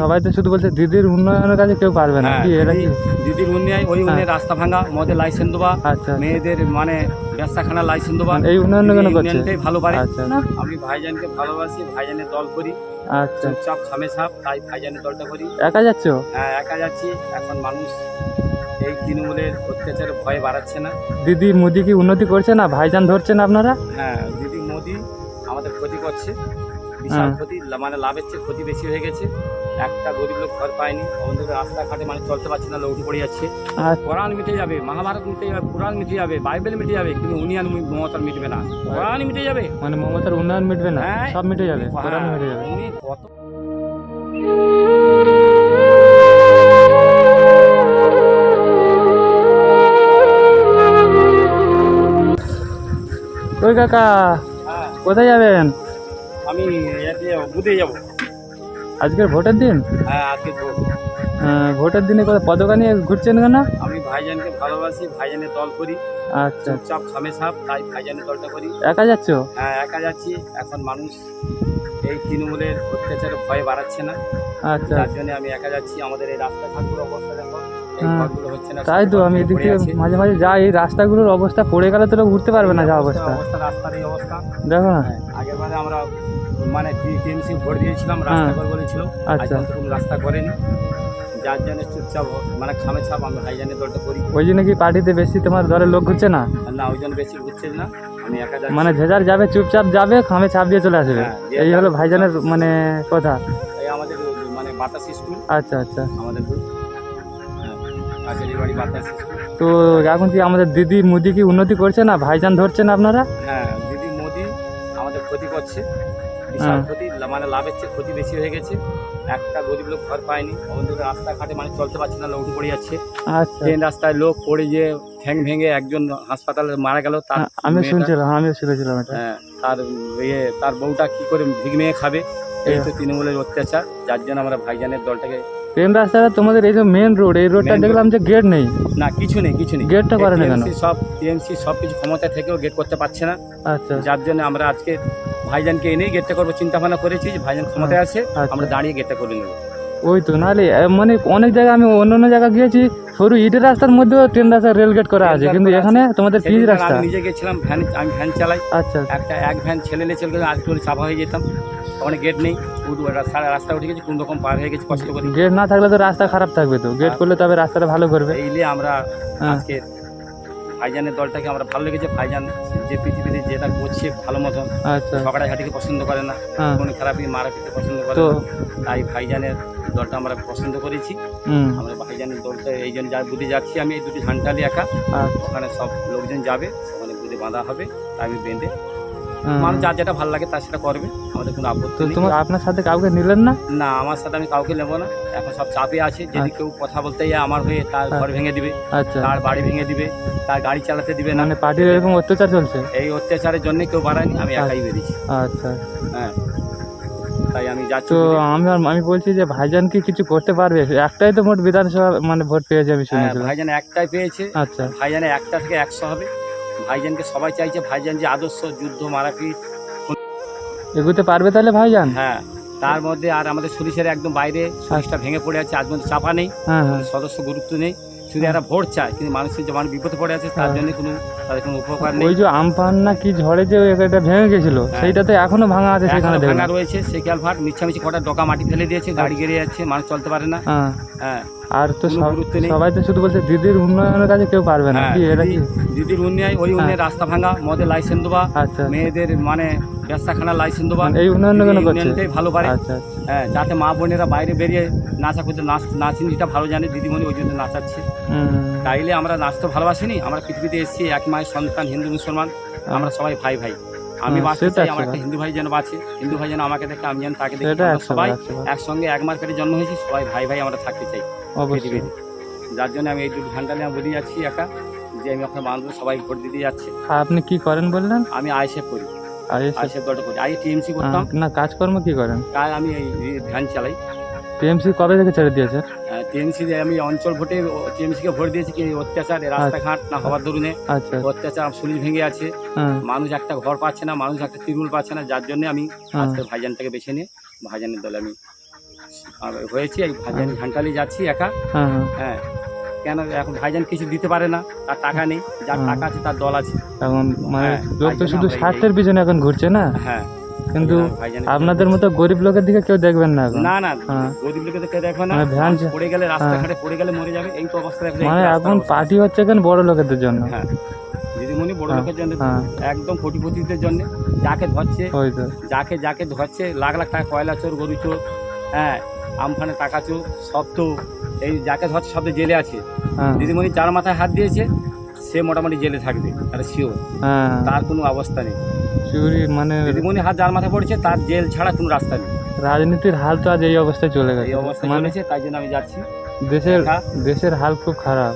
সবাই তো শুধু বলছে দিদির উন্নয়নের কাজে কেউ পারবে না। হ্যাঁ, কি এটা কি? দিদির উন্নয়ন ওই উন্নয়ন রাস্তা ভাঙা মদের লাইসেন্স দেওয়া আচ্ছা মেয়েদের মানে ব্যবসাখানা লাইসেন্স দেওয়া। এই উন্নয়ন কেন করছে? ভালো পারে। আচ্ছা আমি ভাইজানকে ভালোবাসি ভাইজানের দল করি। আচ্ছা। চুপচাপ খামে ছাপ তাই ভাইজানের দলটা করি। একা যাচ্ছ? হ্যাঁ একা যাচ্ছি। এখন মানুষ এই তৃণমূলের অত্যাচারে ভয় বাড়াচ্ছে না। দিদি মোদি কি উন্নতি করছে না? ভাইজান ধরছেন আপনারা? হ্যাঁ দিদি মোদি আমাদের ক্ষতি করছে। বিশাল হ্যাঁ। ক্ষতি লা- মানে লাভের চেয়ে ক্ষতি বেশি হয়ে গেছে। একটা গরিব লোক ঘর পায়নি আমাদের রাস্তাঘাটে মানে চলতে পারছে না উঠে পড়ে যাচ্ছে। আচ্ছা। কোরআন মিটে যাবে মহাভারত মিটে যাবে পুরাণ মিটে যাবে বাইবেল মিটে যাবে কিন্তু উনি আর মমতার মিটবে না। কোরআন মিটে যাবে। মানে মমতার উন্নয়ন মিটবে না? হ্যাঁ। সব মিটে যাবে হ্যাঁ, কোরআন মিটে যাবে। উনি কত ওই কাকা কোথায় যাবেন? আমি এতে যাব বুধে যাব। আজকের ভোটের দিন? হ্যাঁ আজকে আহ, ভোটের দিনে কোথায় পতাকা নিয়ে ঘুরছেন কেন? আমি ভাইজানকে ভালোবাসি ভাইজানের দল করি। আচ্ছা। চুপচাপ খামে ছাপ তাই ভাইজানের দলটা করি। একা যাচ্ছ? হ্যাঁ একা যাচ্ছি। এখন মানুষ এই তৃণমূলের অত্যাচারে ভয় বাড়াচ্ছে না। আচ্ছা। যার জন্য আমি একা যাচ্ছি। আমাদের এই রাস্তাঘাটগুলোর অবস্থা দেখো হ্যাঁ। তাই তো আমি এদিক থেকে মাঝে মাঝে যাই এই রাস্তাগুলোর অবস্থা পড়ে গেলে তো উঠতে পারবে না যা অবস্থা অবস্থা। রাস্তার এই অবস্থা। দেখো না। আগের বারে আমরা মানে টিএমসি ভোট দিয়েছিলাম রাস্তা হ্যাঁ। করে বলেছিল। আচ্ছা। রাস্তা করেনি যার জন্য চুপচাপ মানে খামে ছাপ আমি ভাইজানের দলটা করি। ওই জন্য কি পার্টিতে বেশি তোমার দলের লোক ঘুরছে না? না ওই জন্য বেশি ঘুরছে না। আমি একা মানে যে যার যাবে চুপচাপ যাবে খামে ছাপ দিয়ে চলে আসবে। হ্যাঁ, এই হলো ভাইজানের মানে কথা। এই আমাদের মানে বাতাস স্কুল আচ্ছা আচ্ছা। আমাদের হ্যাঁ কাছেরি বাড়ি বাতাস তো এখন কি আমাদের দিদি মোদি কি উন্নতি করছে না? ভাইজান ধরছেন আপনারা? হ্যাঁ দিদি মোদি আমাদের ক্ষতি করছে। বিশাল। ক্ষতি মানে লাভের চেয়ে ক্ষতি বেশি হয়ে গেছে। একটা গরিব লোক ঘর পায়নি। আমাদের রাস্তাঘাটে মানে চলতে পারছে না লোক পড়ে যাচ্ছে। আচ্ছা। ট্রেন রাস্তায় লোক পড়ে যে ঠ্যাং ভেঙে একজন হাসপাতালে মারা গেল তার আমি শুনছিলাম আমিও শুনেছিলাম হ্যাঁ তার ইয়ে তার বউটা কি করে ভিগ মেয়ে খাবে? এই তো তৃণমূলের অত্যাচার। যার জন্য আমরা ভাইজানের দলটাকে ট্রেন রাস্তাটা তোমাদের এই যে মেন রোড এই রোডটা দেখলাম যে গেট নেই। না কিছু নেই কিছু নেই। গেটটা করে না কেন? সব টিএমসি সব কিছু ক্ষমতা থেকেও গেট করতে পারছে না। আচ্ছা। যার জন্য আমরা আজকে ভাইজানকে এনেই গেটটা করব চিন্তা ভাবনা করেছি যে ভাইজান ক্ষমতায় আছে আচ্ছা। আমরা দাঁড়িয়ে গেটটা করে নেব। ওই তো নাহলে মানে অনেক জায়গায় আমি অন্য অন্য জায়গায় গিয়েছি সরু ইটের রাস্তার মধ্যেও ট্রেন রাস্তা রেল গেট করা আছে কিন্তু এখানে তোমাদের পিচ রাস্তা। নিজে গেছিলাম ভ্যান আমি ভ্যান চালাই। আচ্ছা। একটা এক ভ্যান ছেলে নিয়ে চলে গেলে আরেকটু হলে চাপা হয়ে যেতাম। ওখানে গেট নেই রাস্তা উঠে গেছে কোন রকম পার হয়ে গেছে কষ্ট করে। গেট না থাকলে তো রাস্তা খারাপ থাকবে তো। গেট। করলে তবে রাস্তাটা ভালো করবে। এই নিয়ে আমরা হ্যাঁ। আজকে ভাইজানের দলটাকে আমরা ভালো লেগেছে ভাইজান যে পৃথিবীতে যেটা করছে ভালো মতন আচ্ছা। ঝগড়াঝাটিকে পছন্দ করে না কোনো কোনো খারাপই খেতে পছন্দ করে না। তাই ভাইজানের দলটা আমরা পছন্দ করেছি। আমরা ভাইজানের দলটা এই জন্য যা বুঝে যাচ্ছি আমি এই দুটি ঝান্টালি একা। আচ্ছা। ওখানে সব লোকজন যাবে ওখানে বুঝে বাঁধা হবে তাই আমি বেঁধে হ্যাঁ। মানুষ যার যেটা ভালো লাগে তার সেটা করবে আমাদের কোনো আপত্তি নেই। তোমার আপনার সাথে কাউকে নিলেন না? না আমার সাথে আমি কাউকে নেব না। এখন সব চাপে আছে যদি কেউ কথা বলতে যায় আমার হয়ে তার ঘর ভেঙে দিবে আচ্ছা। তার বাড়ি ভেঙে দিবে তার গাড়ি চালাতে দিবে না। মানে পার্টির এরকম অত্যাচার চলছে? এই অত্যাচারের জন্য কেউ বাড়ায়নি আমি একাই বেরিয়েছি। আচ্ছা। হ্যাঁ। তাই আমি যাচ্ছি তো আমি আমি বলছি যে ভাইজান কি কিছু করতে পারবে? একটাই তো মোট বিধানসভা মানে ভোট পেয়েছে আমি হ্যাঁ শুনেছিলাম। ভাইজান একটাই পেয়েছে। আচ্ছা। ভাইজানে একটা থেকে একশো হবে। ভাইজানকে সবাই চাইছে ভাইজান যে আদর্শ যুদ্ধ মারাপিট এগুতে পারবে তাহলে ভাইজান? হ্যাঁ তার মধ্যে আর আমাদের সরিষার একদম বাইরে সরিষটা ভেঙে পড়ে আছে আজ মধ্যে চাপা নেই হ্যাঁ হ্যাঁ। সদস্য গুরুত্ব নেই। শুধু এরা ভোট চায় কিন্তু মানুষের যে মানুষ বিপদে পড়ে আছে তার হ্যাঁ। জন্য কোনো তাদের কোনো উপকার নেই। ওই যে আমপান না কি ঝড়ে যে এটা ভেঙে গেছিল হ্যাঁ। সেইটাতে এখনও ভাঙা আছে সেখানে ভাঙা রয়েছে সেই ক্যালভার্ট মিছামিছি কটা ডকা মাটি ফেলে দিয়েছে গাড়ি গেড়ে যাচ্ছে মানুষ চলতে পারে না। হ্যাঁ। হ্যাঁ। আর তো। সবাই তো শুধু বলছে দিদির উন্নয়নের কাজে কেউ পারবে না হ্যাঁ, কি এটা দিদির উন্নয়ন ওই উন্নয়ন রাস্তা ভাঙা মদের লাইসেন্স দেওয়া আচ্ছা। মেয়েদের মানে ব্যবসাখানা লাইসেন্স মানে এই উন্নয়ন কেন করছে? ভালো পারে আচ্ছা হ্যাঁ যাতে মা বোনেরা বাইরে বেরিয়ে নাচা করতে নাচ নাচিনিটা ভালো জানে দিদিমণি ওই জন্য নাচাচ্ছে। তাইলে আমরা নাচতে ভালোবাসিনি আমরা পৃথিবীতে এসেছি এক মায়ের সন্তান হিন্দু মুসলমান আমরা সবাই ভাই ভাই। আমি হ্যাঁ, বাঁচতে চাই আমার একটা হিন্দু ভাই যেন বাঁচে হিন্দু ভাই যেন আমাকে দেখে আমি যেন তাকে দেখি। সবাই। একসঙ্গে এক মার পেটে জন্ম হয়েছি সবাই ভাই ভাই আমরা থাকতে চাই পৃথিবীতে। যার জন্য আমি এই দুটো ঘণ্টা নিয়ে বলে যাচ্ছি একা যে আমি ওখানে বান্ধব সবাই ভোট দিতে যাচ্ছে। আপনি কি করেন বললেন? আমি আইসেফ করি। আর দলটা করি। আগে টিএমসি করতাম। না কাজকর্ম কি করেন? আমি এই এই ভ্যান চালাই। টিএমসি কবে থেকে ছেড়ে দিয়েছে? টিএমসি আমি অঞ্চল ভোটে টিএমসিকে ভোট দিয়েছি কি অত্যাচার রাস্তাঘাট না হওয়ার দরুনে। আচ্ছা। অত্যাচার ভেঙে আছে। হ্যাঁ। মানুষ একটা ঘর পাচ্ছে না মানুষ একটা তিরুল পাচ্ছে না। যার জন্য আমি হ্যাঁ। আজকে ভাইজানটাকে বেছে নিয়ে ভাইজানের দলে আমি হয়েছি। এই ভাইজান ঘান্টালি যাচ্ছি একা। হ্যাঁ হ্যাঁ। হ্যাঁ। কেন এখন ভাইজান কিছু দিতে পারে না তার টাকা নেই যার টাকা আছে তার দল আছে। এখন মানে হ্যাঁ, লোক তো শুধু স্বার্থের পিছনে এখন ঘুরছে না? হ্যাঁ কিন্তু আপনাদের মতো গরিব লোকের দিকে কেউ দেখবেন না না না হ্যাঁ। গরিব লোকে তো কেউ দেখো না। মানে ভ্যান পড়ে গেলে রাস্তাঘাটে পড়ে গেলে মরে যাবে এই তো অবস্থা মানে এখন পার্টি হচ্ছে এখন বড় লোকেদের জন্য? হ্যাঁ দিদিমণি বড় হ্যাঁ, লোকের জন্য হ্যাঁ। একদম কোটিপতিদের জন্য যাকে ধরছে যাকে যাকে ধরছে লাখ লাখ টাকা কয়লা চোর গরু চোর হ্যাঁ আমফানে টাকা চোর সব তো এই যাকে ধর সব জেলে আছে। হ্যাঁ। দিদিমণি যার মাথায় হাত দিয়েছে সে মোটামুটি জেলে থাকবে তাহলে শিওর হ্যাঁ। তার কোনো অবস্থা নেই। মানে দিদিমণি হাত যার মাথায় পড়েছে তার জেল ছাড়া কোনো রাস্তা নেই। রাজনীতির হাল তো আজ এই অবস্থায় চলে গেছে। এই অবস্থা মানে চলেছে তাই জন্য আমি যাচ্ছি। দেশের। দেশের হাল খুব খারাপ।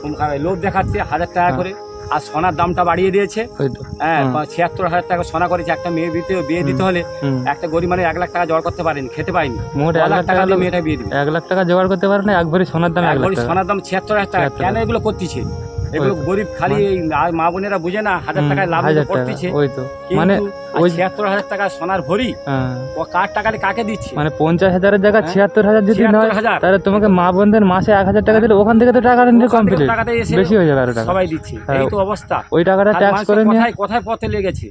খুব খারাপ। লোভ দেখাচ্ছে হাজার টাকা হ্যাঁ। করে। আর সোনার দামটা বাড়িয়ে দিয়েছে। হ্যাঁ ছিয়াত্তর হাজার টাকা সোনা করেছে। একটা মেয়ে বিয়ে বিয়ে দিতে হলে একটা গরিব মানে এক লাখ টাকা জোগাড় করতে পারেন খেতে মোট এক লাখ টাকা মেয়েটা বিয়ে দিবে এক লাখ টাকা জোগাড় করতে পারে না এক ভরি সোনার দাম এক ভরি সোনার দাম ছিয়াত্তর হাজার টাকা। কেন এগুলো করতেছে? এগুলো গরিব খালি আর মা বোনেরা বুঝে না হাজার টাকায় লাভ করতেছে। ওই তো। মানে ওই- ছিয়াত্তর হাজার টাকা সোনার ভরি। হ্যাঁ, ও কার টাকালে কাকে দিচ্ছে? মানে পঞ্চাশ হাজারের জায়গায় হ্যাঁ? ছিয়াত্তর হাজার যদি হয় তাহলে তোমাকে মা বোনদের মাসে এক হাজার টাকা দিলে ওখান থেকে তো টাকা নিয়ে কমপ্লিট বেশি হয়ে যাবে আরও টাকা। সবাই দিচ্ছে। হ্যাঁ। এই তো অবস্থা। ওই টাকাটা ট্যাক্স করে নিয়ে কোথায় পথে লেগেছে।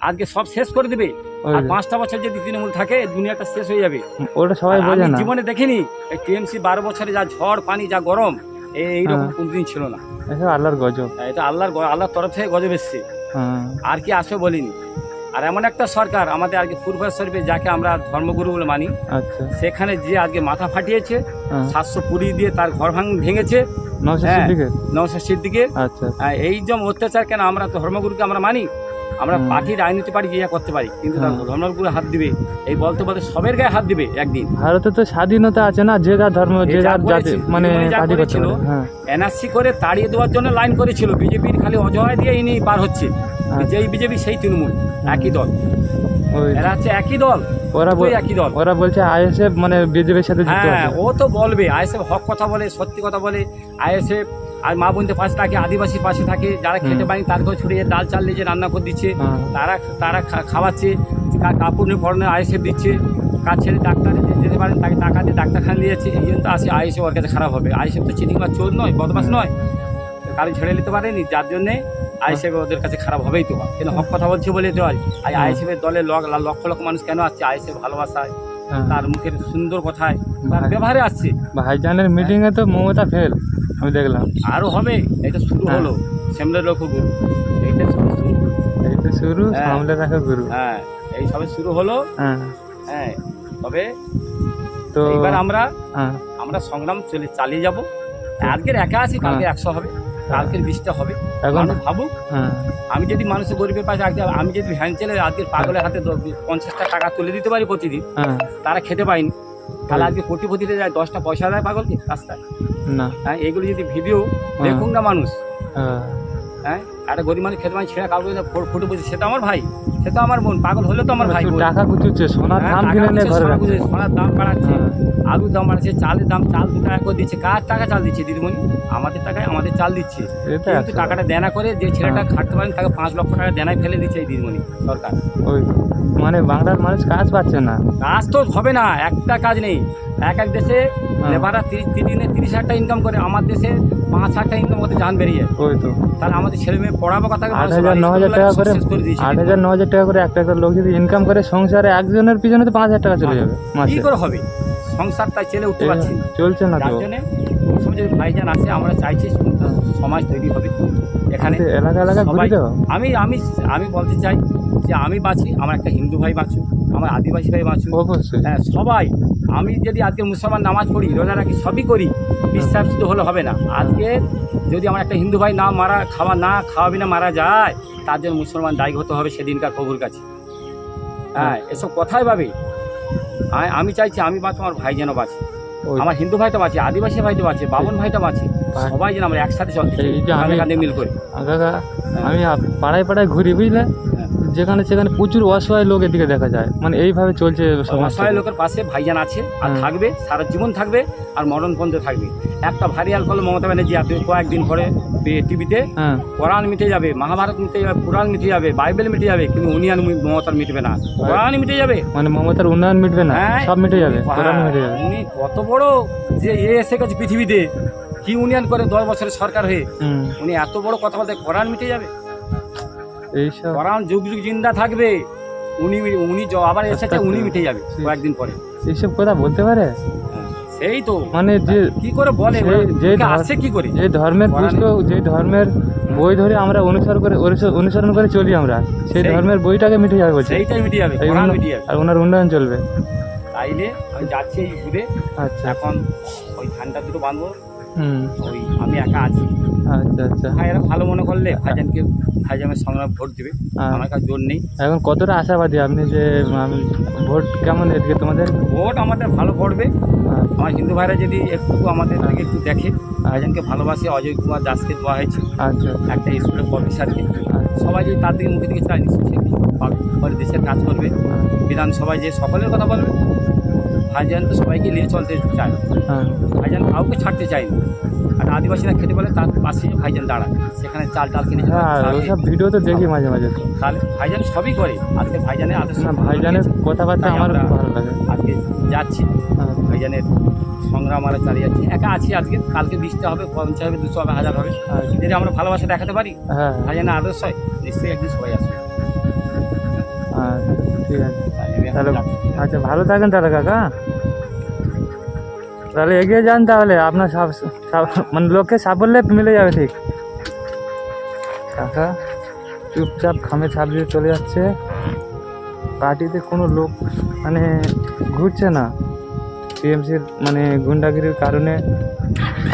আজকে সব শেষ করে দিবে। আর পাঁচটা বছর যদি তৃণমূল থাকে দুনিয়াটা শেষ হয়ে যাবে। ওটা সবাই বোঝে না। জীবনে দেখিনি। এই টিএমসি বারো বছরে যা ঝড় পানি যা গরম এই- এইরকম হ্যাঁ। কোনদিন ছিল না। আল্লাহর গজব। এটা আল্লাহর আল্লাহর তরফ থেকে গজব এসছে। হ্যাঁ। আর কি আসবে বলিনি। আর এমন একটা সরকার আমাদের আজকে পূর্ব শরীফে যাকে আমরা ধর্মগুরু বলে মানি আচ্ছা। সেখানে যে আজকে মাথা ফাটিয়েছে হ্যাঁ। সাতশো কুড়ি দিয়ে তার ঘর ভাঙ ভেঙেছে। নশো হ্যাঁ। সিদ্দিকে আচ্ছা। এই যে অত্যাচার কেন আমরা ধর্মগুরুকে আমরা মানি? আমরা পার্টি পার্টির রাজনীতি পারি যে করতে পারি কিন্তু ধর্মগুলো। হাত দিবে এই বলতে বলতে সবের গায়ে হাত দিবে একদিন ভারতে তো স্বাধীনতা আছে না যে যার ধর্ম যে যা যার জাতি মানে করেছিল, হ্যাঁ এনআরসি করে তাড়িয়ে দেওয়ার জন্য লাইন করেছিল বিজেপির খালি অজয় দিয়ে ইনি পার হচ্ছে আচ্ছা। যেই বিজেপি সেই তৃণমূল একই দল এরা হচ্ছে একই দল ওরা একই দল। ওরা বলছে আইএসএফ মানে বিজেপির সাথে হ্যাঁ ও তো বলবে আইএসএফ হক কথা বলে সত্যি কথা বলে আইএসএফ আর মা বোনদের পাশে থাকে আদিবাসীর পাশে থাকে যারা খেতে। পারেনি তাদেরকেও ছড়িয়ে ডাল চাল দিয়ে রান্না করে দিচ্ছে তারা তারা খাওয়াচ্ছে কাপড় নিয়ে পড়নে আইএসএফ দিচ্ছে কাজ ছেড়ে ডাক্তার যেতে পারেন তাকে টাকা দিয়ে ডাক্তারখানা নিয়ে যাচ্ছে এই জন্য আসে আইএসএফ ওর কাছে খারাপ হবে। আইএসএফ তো চিটিং বা চোর নয় বদমাস নয়। কারও ছেড়ে নিতে পারেনি যার জন্যে আইএসএফ ওদের কাছে খারাপ হবেই তো। কিন্তু হক কথা বলছে বলে তো আজ? হুম। আইএসএফ এর দলে লক্ষ লক্ষ মানুষ কেন আসছে? আইএসএফ ভালোবাসায় হ্যাঁ। তার মুখের সুন্দর কথায় তার ব্যবহারে আসছে। ভাইজানের মিটিং এ তো মমতা ফেল আমি দেখলাম। আরও হবে এটা শুরু হ্যাঁ। হলো। শ্যামলের লক্ষ্য গুরু এইটা শুরু। এই তো শুরু হ্যাঁ। সামলে রাখা গুরু। হ্যাঁ এই সবে শুরু হলো। হ্যাঁ। হ্যাঁ তবে তো এবার আমরা আমরা সংগ্রাম চলে চালিয়ে যাব। আজকের একা আছি কালকে একশো হবে। কালকের বৃষ্টিটা হবে। এখন? ভাবুক হ্যাঁ। আমি যদি মানুষের গরিবের পাশে আজকে আমি যদি ভ্যান চেলে আজকের পাগলের হাতে পঞ্চাশটা টাকা তুলে দিতে পারি প্রতিদিন হ্যাঁ। তারা খেতে পায়নি। তাহলে আজকে কোটিপতিতে যায় দশটা পয়সা দেয় পাগলকে রাস্তায়। না। হ্যাঁ এগুলো যদি ভিডিও দেখুন না মানুষ। হ্যাঁ? একটা গরিব মানুষ খেতে মানে ছেঁড়া কাউকে ফুটে বলছে সে তো আমার ভাই সে তো আমার বোন পাগল হলে তো আমার ভাই টাকা কুচুচ্ছে সোনার হ্যাঁ, দাম কিনে ঘরে সোনার দাম বাড়াচ্ছে হ্যাঁ, আলুর দাম বাড়াচ্ছে চালের দাম চাল দু টাকা করে দিচ্ছে। কার টাকা চাল দিচ্ছে দিদিমণি? আমাদের টাকায় আমাদের চাল দিচ্ছে। কিন্তু টাকাটা দেনা করে যে ছেলেটা হ্যাঁ। খাটতে পারেন তাকে পাঁচ লক্ষ টাকা দেনায় ফেলে দিচ্ছে এই দিদিমণি সরকার। ওই মানে বাংলার মানুষ কাজ পাচ্ছে না। কাজ তো হবে না একটা কাজ নেই। এক এক দেশে হ্যাঁ। লেবাররা তিরিশ দিনে তিরিশ হাজার টাকা ইনকাম করে আমার দেশে পাঁচ হাজার টাকা ইনকাম করতে জান বেরিয়ে ওই তো। তাহলে আমাদের ছেলে মেয়ে পড়াবো কথা আট হাজার ন হাজার টাকা করে আট হাজার ন হাজার টাকা করে একটা একটা লোক যদি ইনকাম করে সংসারে একজনের পিছনে তো পাঁচ হাজার টাকা চলে যাবে কি করে হবে? সংসার তাই ছেলে উঠতে পারছি চলছে না যার তো জন্য যদি ভাইজান আসে আমরা চাইছি সমাজ তৈরি হবে। এখানে এলাকা এলাকা আমি আমি আমি বলতে চাই যে আমি বাঁচি আমার একটা হিন্দু ভাই বাঁচুক। আমার আদিবাসী ভাই বাঁচুক হ্যাঁ সবাই আমি যদি আজকে মুসলমান নামাজ পড়ি রোজা রাখি সবই করি বিশ্বাস শুধু হলে হবে না। আজকে যদি আমার একটা হিন্দু ভাই না মারা খাওয়া না খাওয়াবি না মারা যায় তার জন্য মুসলমান দায়ী হতে হবে সেদিনকার প্রভুর কাছে। হ্যাঁ এসব কথাই ভাবে। আমি চাইছি আমি বাঁচবো আমার ভাই যেন বাঁচে। আমার হিন্দু ভাই তো বাঁচে আদিবাসী ভাই তো বাঁচে বামন ভাই তো বাঁচে। সবাই যেন আমরা একসাথে চলতে কাঁধে মিল করে। কাকা আমি পাড়ায় পাড়ায় ঘুরি বুঝলে? যেখানে সেখানে প্রচুর অসহায় লোক এদিকে দেখা যায়। মানে এইভাবে চলছে অসহায় লোকের পাশে ভাইজান আছে আর থাকবে সারা জীবন থাকবে আর মরণ পর্যন্ত থাকবে। একটা ভারিয়াল করল মমতা ব্যানার্জি এত কয়েকদিন পরে টিভিতে হ্যাঁ। কোরআন মিটে যাবে মহাভারত মিটে যাবে কোরআন মিটে যাবে বাইবেল মিটে যাবে কিন্তু উনিয়ান মমতার মিটবে না। কোরআন মিটে যাবে। মানে মমতার উন্নয়ন মিটবে না হ্যাঁ। সব মিটে যাবে হ্যাঁ, কোরআন মিটে যাবে। উনি কত বড় যে এ এসে গেছে পৃথিবীতে কি উন্নয়ন করে দশ বছরের সরকার হয়ে। উনি এত বড় কথা বলতে কোরআন মিটে যাবে। এইসব কোরআন যুগ যুগ জিন্দা থাকবে। উনি উনি য- আবার এসেছে উনি মিটে যাবে কয়েকদিন পরে। এইসব কথা বলতে পারে? সেই তো। মানে যে কি করে বলে? যে- আসছে কি করে? যে ধর্মের পুস্তক যে ধর্মের বই ধরে আমরা অনুসরণ করে অনুস- অনুসরণ করে চলি আমরা। সেই ধর্মের বইটাকে মিটে যাবে বলছে। সেইটাই মিটে যাবে কোরআন মিটে যাবে। আর ওনার উন্নয়ন চলবে। তাইলে আমি যাচ্ছি এই ঘুরে আচ্ছা। এখন ওই ধানটা দুটো বাঁধবো। ওই আমি একা আছি। আচ্ছা আচ্ছা। ভাইয়েরা ভালো মনে করলে ভাইজানকে ভাইজানের সঙ্গে ভোট দিবে। আমার কাছে জোর নেই। এখন কতটা আশাবাদী আপনি যে আমি ভোট কেমন এদিকে তোমাদের? ভোট আমাদের ভালো পড়বে। আমার হিন্দু ভাইরা যদি একটু আমাদের দিকে একটু দেখে ভাইজানকে ভালোবাসে অজয় কুমার দাসকে দেওয়া হয়েছে। আচ্ছা। একটা স্কুলের প্রফেসরকে সবাই যদি তার দিকে মুখে দিকে চায় নিশ্চয়ই পাবে। পরে দেশের কাজ করবে। বিধানসভায় যে সকলের কথা বলবে ভাইজান তো সবাইকে নিয়ে চলতে চায়। হ্যাঁ। ভাইজান কাউকে ছাড়তে চায় না আর আদিবাসীরা খেতে বলে তার পাশে ভাইজান দাঁড়ায়। সেখানে চাল টাল কিনে হ্যাঁ ওইসব ভিডিও তো দেখি মাঝে মাঝে। তাহলে ভাইজান সবই করে। আজকে ভাইজানের আদর্শ না ভাইজানের কথাবার্তা আমার ভালো লাগে। আজকে যাচ্ছি। হ্যাঁ, ভাইজানের সংগ্রাম আমরা চালিয়ে যাচ্ছি। একা আছি আজকে। কালকে বৃষ্টি হবে পঞ্চাশ হবে দুশো হবে হাজার হবে। যদি আমরা ভালোবাসা দেখাতে পারি? হ্যাঁ। ভাইজানের আদর্শ হয়। নিশ্চয়ই একদিন সবাই আসবে। ঠিক আছে। তাহলে আচ্ছা ভালো থাকেন তাহলে কাকা। তাহলে এগিয়ে যান তাহলে আপনার মানে লোককে সাফল্যে মিলে যাবে ঠিক। কাকা চুপচাপ খামে ছাপ দিয়ে চলে যাচ্ছে। পার্টিতে কোনো লোক মানে ঘুরছে না। টিএমসির মানে গুন্ডাগিরির কারণে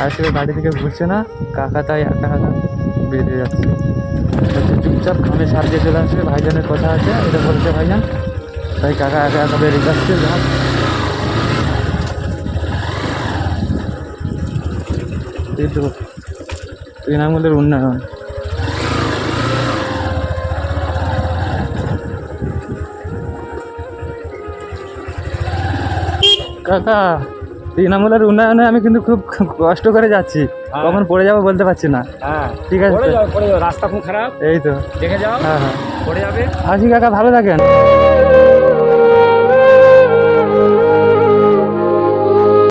আসলে গাড়ি থেকে ঘুরছে না। কাকা তাই একা একা বেরিয়ে যাচ্ছে। চুপচাপ খামে ছাপ দিয়ে চলে আসছে। ভাইজানের কথা আছে এটা বলছে ভাইজান। তাই কাকা একা একা বেরিয়ে যাচ্ছে তো তৃণমূলের উন্নয়ন। কাকা তৃণমূলের উন্নয়নে আমি কিন্তু খুব কষ্ট করে যাচ্ছি। হ্যাঁ। কখন পড়ে যাব বলতে পারছি না। হ্যাঁ। ঠিক আছে। রাস্তা খুব খারাপ। এই তো। দেখে যাও হ্যাঁ হ্যাঁ। পড়ে যাবে। আসি কাকা ভালো থাকেন।